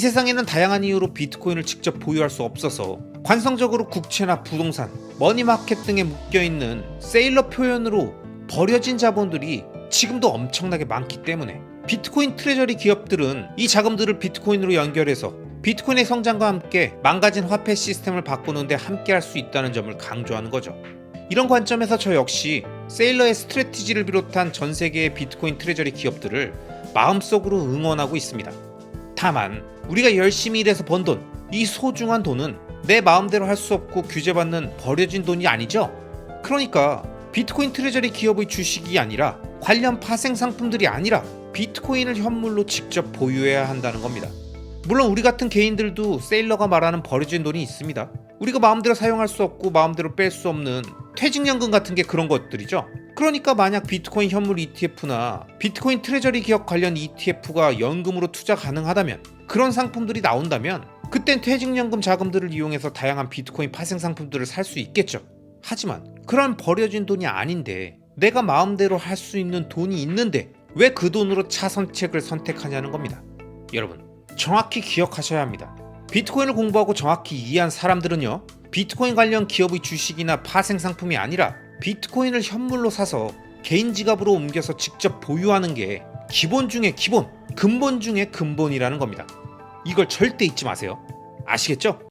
이 세상에는 다양한 이유로 비트코인을 직접 보유할 수 없어서 관성적으로 국채나 부동산, 머니마켓 등에 묶여있는 세일러 표현으로 버려진 자본들이 지금도 엄청나게 많기 때문에 비트코인 트레저리 기업들은 이 자금들을 비트코인으로 연결해서 비트코인의 성장과 함께 망가진 화폐 시스템을 바꾸는데 함께 할 수 있다는 점을 강조하는 거죠. 이런 관점에서 저 역시 세일러의 스트레티지를 비롯한 전 세계의 비트코인 트레저리 기업들을 마음속으로 응원하고 있습니다. 다만 우리가 열심히 일해서 번 돈, 이 소중한 돈은 내 마음대로 할 수 없고 규제받는 버려진 돈이 아니죠. 그러니까 비트코인 트레저리 기업의 주식이 아니라 관련 파생 상품들이 아니라 비트코인을 현물로 직접 보유해야 한다는 겁니다. 물론 우리 같은 개인들도 세일러가 말하는 버려진 돈이 있습니다. 우리가 마음대로 사용할 수 없고 마음대로 뺄 수 없는 퇴직연금 같은 게 그런 것들이죠. 그러니까 만약 비트코인 현물 ETF나 비트코인 트레저리 기업 관련 ETF가 연금으로 투자 가능하다면 그런 상품들이 나온다면 그땐 퇴직연금 자금들을 이용해서 다양한 비트코인 파생 상품들을 살 수 있겠죠. 하지만 그런 버려진 돈이 아닌데 내가 마음대로 할 수 있는 돈이 있는데 왜 그 돈으로 차선책을 선택하냐는 겁니다. 여러분 정확히 기억하셔야 합니다. 비트코인을 공부하고 정확히 이해한 사람들은요, 비트코인 관련 기업의 주식이나 파생 상품이 아니라 비트코인을 현물로 사서 개인 지갑으로 옮겨서 직접 보유하는 게 기본 중에 기본, 근본 중에 근본이라는 겁니다. 이걸 절대 잊지 마세요. 아시겠죠?